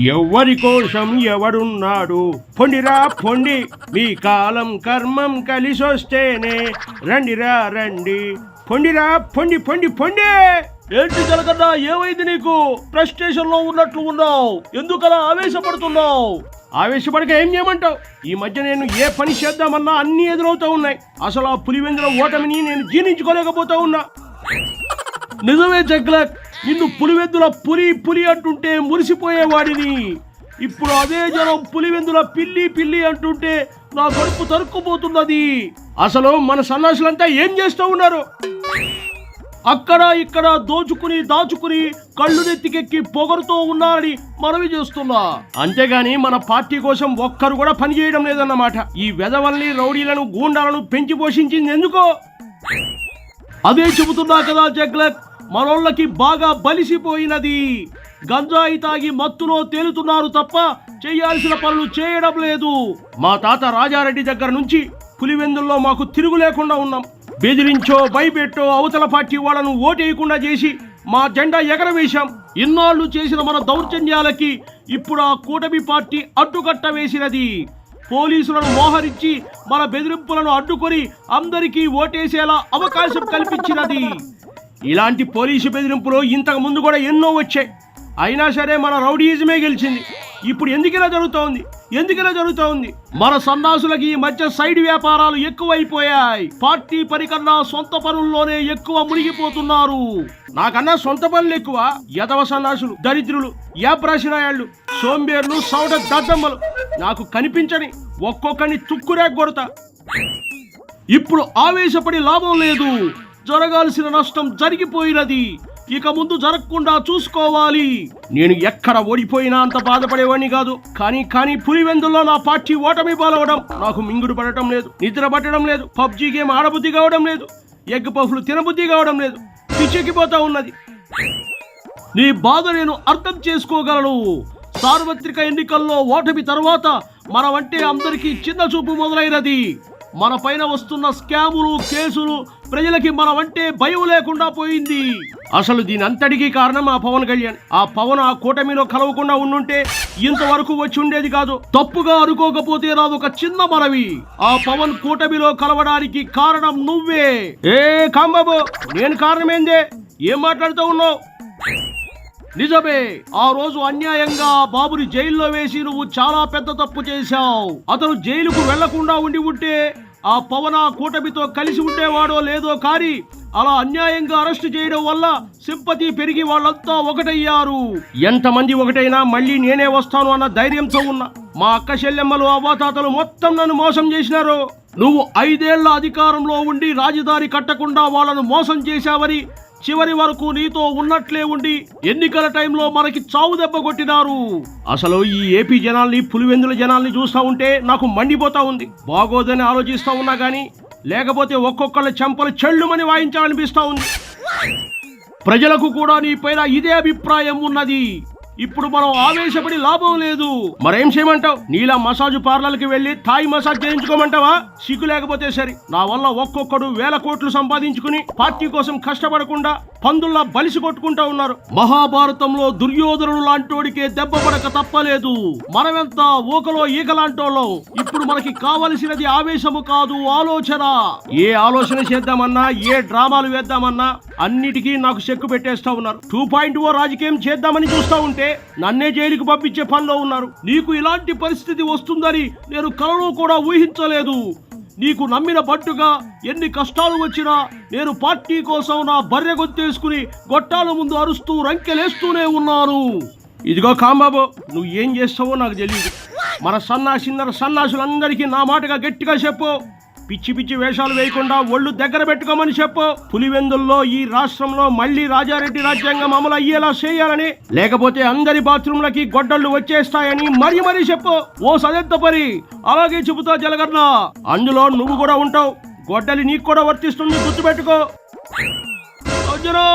ఎవ్వరి కోసం ఎవడున్నాడు? పొండిరా పొండి. మీ కాలం కర్మం కలిసొస్తేనే. రండిరా రండి. పొండిరా పొండి పొండి పొండి. ఏంటి జలకన్నా ఏమైంది నీకు? ఫ్రస్ట్రేషన్లో ఉన్నట్లు ఉన్నావు. ఎందుకలా ఆవేశపడుతున్నావు? ఆవేశపడక ఏం చేయమంటావు? ఈ మధ్య నేను ఏ పని చేద్దామన్నా అన్ని ఎదురవుతూ ఉన్నాయి. అసలు ఆ పులివెందుల ఓటమిని నేను జీర్ణించుకోలేకపోతా ఉన్నా. నిజమే జగ్లక్. నిన్ను పులివెందుల పులి పులి అంటుంటే మురిసిపోయేవాడిని. ఇప్పుడు అదే జనం పులివెందుల పిల్లి పిల్లి అంటుంటే నా కడుపు తరుక్కుపోతున్నది. అసలు మన సన్నాసులంతా ఏం చేస్తూ ఉన్నారు? అక్కడ ఇక్కడ దోచుకుని దాచుకుని కళ్ళు నెత్తికెక్కి పొగరుతో ఉన్నారని మనవి చేస్తున్నా. అంతేగాని మన పార్టీ కోసం ఒక్కరు కూడా పని చేయడం లేదన్నమాట. ఈ వెదవల్ని రౌడీలను గూండాలను పెంచి పోషించింది ఎందుకో? అదే చెబుతున్నా కదా జగ్లక్. మనోళ్ళకి బాగా బలిసిపోయినది. గంజాయి తాగి మత్తులో తేలుతున్నారు తప్ప చేయాల్సిన పనులు చేయడం లేదు. మా తాత రాజారెడ్డి దగ్గర నుంచి పులివెందుల్లో మాకు తిరుగు లేకుండా ఉన్నాం. బెదిరించో భయపెట్టో అవతల పార్టీ వాళ్ళను ఓటేయకుండా చేసి మా జెండా ఎగరవేశాం. ఇన్నాళ్ళు చేసిన మన దౌర్జన్యాలకి ఇప్పుడు ఆ కూటమి పార్టీ అడ్డుకట్ట వేసినది. పోలీసులను మోహరించి మన బెదిరింపులను అడ్డుకొని అందరికీ ఓటేసేలా అవకాశం కల్పించినది. ఇలాంటి పోలీసు బెదిరింపులు ఇంతకు ముందు కూడా ఎన్నో వచ్చాయి. అయినా సరే మన రౌడీజమే గెలిచింది. ఇప్పుడు ఎందుకిలా జరుగుతోంది? ఎందుకిలా జరుగుతోంది? మన సన్నాసులకి ఈ మధ్య సైడ్ వ్యాపారాలు ఎక్కువైపోయాయి. పార్టీ పనికన్నా సొంత పనుల్లోనే ఎక్కువ మునిగిపోతున్నారు. నాకన్నా సొంత పనులు ఎక్కువ యదవ సన్నాసులు దరిద్రులు యాప్రాసినాయాళ్ళు సోంబేర్లు సౌడ దద్దమ్మలు. నాకు కనిపించని ఒక్కొక్కని తుక్కురేగొడతా. ఇప్పుడు ఆవేశపడి లాభం లేదు. జరగాల్సిన నష్టం జరిగిపోయినది. ఇక ముందు జరగకుండా చూసుకోవాలి. నేను ఎక్కడ ఓడిపోయినా అంత బాధపడేవాడిని కాదు. కానీ కానీ పులివెందుల్లో నా పార్టీ ఓటమి పాలవడం నాకు మింగుడు పడటం లేదు. నిద్ర పట్టడం లేదు. పబ్జీ గేమ్ ఆడబుద్ధి కావడం లేదు. ఎగ్ పఫ్లు తినబుద్ధి కావడం లేదు. పిచ్చెక్కిపోతా ఉన్నది. నీ బాధ నేను అర్థం చేసుకోగలను. సార్వత్రిక ఎన్నికల్లో ఓటమి తర్వాత మనమంటే అందరికీ చిన్న చూపు మొదలైనది. మన పైన వస్తున్న స్కాములు కేసులు ప్రజలకి మనమంటే భయం లేకుండా పోయింది. అసలు దీని అంతటికీ కారణం ఆ పవన్ కళ్యాణ్. ఆ పవన్ ఆ కూటమిలో కలవకుండా ఉండుంటే ఇంతవరకు వచ్చి ఉండేది కాదు. తప్పుగా అనుకోకపోతే ఒక చిన్న మనవి. ఆ పవన్ కూటమిలో కలవడానికి కారణం నువ్వే. ఏ కాంబాబు నేను కారణమేందే? ఏం మాట్లాడుతూ ఉన్నావు? నిజమే ఆ రోజు అన్యాయంగా బాబుని జైల్లో వేసి నువ్వు చాలా పెద్ద తప్పు చేశావు. అతను జైలుకు వెళ్ళకుండా ఉండి ఉంటే ఆ పవన కూటమితో కలిసి ఉండేవాడో లేదో కానీ అలా అన్యాయంగా అరెస్ట్ చేయడం వల్ల సింపతి పెరిగి వాళ్ళంతా ఒకటయ్యారు. ఎంతమంది ఒకటైనా మళ్ళీ నేనే వస్తాను అన్న ధైర్యంతో ఉన్నా మా అక్క చెల్లెమ్మలు అవ్వాతాతలు మొత్తం నన్ను మోసం చేసినారు. నువ్వు ఐదేళ్ళ అధికారంలో ఉండి రాజధాని కట్టకుండా వాళ్ళను మోసం చేశావని చివరి వరకు నీతో ఉన్నట్లే ఉండి ఎన్నికల టైంలో మనకి చావు దెబ్బ కొట్టినారు. అసలు ఈ ఏపీ జనాల్ని పులివెందుల జనాల్ని చూస్తా ఉంటే నాకు మండిపోతా ఉంది. బాగోదని ఆలోచిస్తూ ఉన్నా గానీ లేకపోతే ఒక్కొక్కళ్ళ చెంపలు చెళ్ళుమని వాయించాలనిపిస్తా ఉంది. ప్రజలకు కూడా నీ పైన ఇదే అభిప్రాయం ఉన్నది. ఇప్పుడు మనం ఆవేశపడి లాభం లేదు. మరేం చేయమంటావు? నీలా మసాజ్ పార్లర్కి వెళ్ళి థాయ్ మసాజ్ చేయించుకోమంటావా? సిగ్గు లేకపోతే సరే. నా వల్ల ఒక్కొక్కడు వేల కోట్లు సంపాదించుకుని పార్టీ కోసం కష్టపడకుండా పందుల్లా బలిసి కొట్టుకుంటా ఉన్నారు. మహాభారతంలో దుర్యోధనుడు లాంటోడికే దెబ్బ పడక తప్పలేదు. మనమెంత ఊకలో ఈకలాంటోళ్ళం. ఇప్పుడు మనకి కావలసినది ఆవేశము కాదు ఆలోచన. ఏ ఆలోచన చేద్దామన్నా ఏ డ్రామాలు వేద్దామన్నా అన్నిటికీ నాకు చెక్కు పెట్టేస్తా ఉన్నారు. టూ పాయింట్ ఓ రాజకీయం చేద్దామని చూస్తా ఉంటే నన్నే జైలుకు పంపించే పనిలో ఉన్నారు. నీకు ఇలాంటి పరిస్థితి వస్తుందని నేను కలలో కూడా ఊహించలేదు. నీకు నమ్మిన పట్టుగా ఎన్ని కష్టాలు వచ్చినా నేను పార్టీ కోసం నా బర్రె గొంతేసుకుని గొట్టాల ముందు అరుస్తూ రంకెలేస్తూనే ఉన్నాను. ఇదిగో కాంబాబు నువ్వు ఏం చేస్తావో నాకు తెలియదు మన సన్నాసిన్నర సన్నాసులందరికీ నా మాటగా గట్టిగా చెప్పు. పిచ్చి పిచ్చి వేషాలు వేయకుండా ఒళ్ళు దగ్గర పెట్టుకోమని చెప్పు. పులివెందుల్లో ఈ రాష్ట్రంలో మళ్ళీ రాజారెడ్డి రాజ్యాంగం అమలు అయ్యేలా చేయాలని లేకపోతే అందరి బాత్రూంలకి గొడ్డళ్ళు వచ్చేస్తాయని మరీ మరీ చెప్పు. ఓ సదెత్తపరి అలాగే చెబుతా జలగన్న అందులో నువ్వు కూడా ఉంటావు. గొడ్డలి నీకు కూడా వర్తిస్తుంది గుర్తుపెట్టుకో. అర్జునా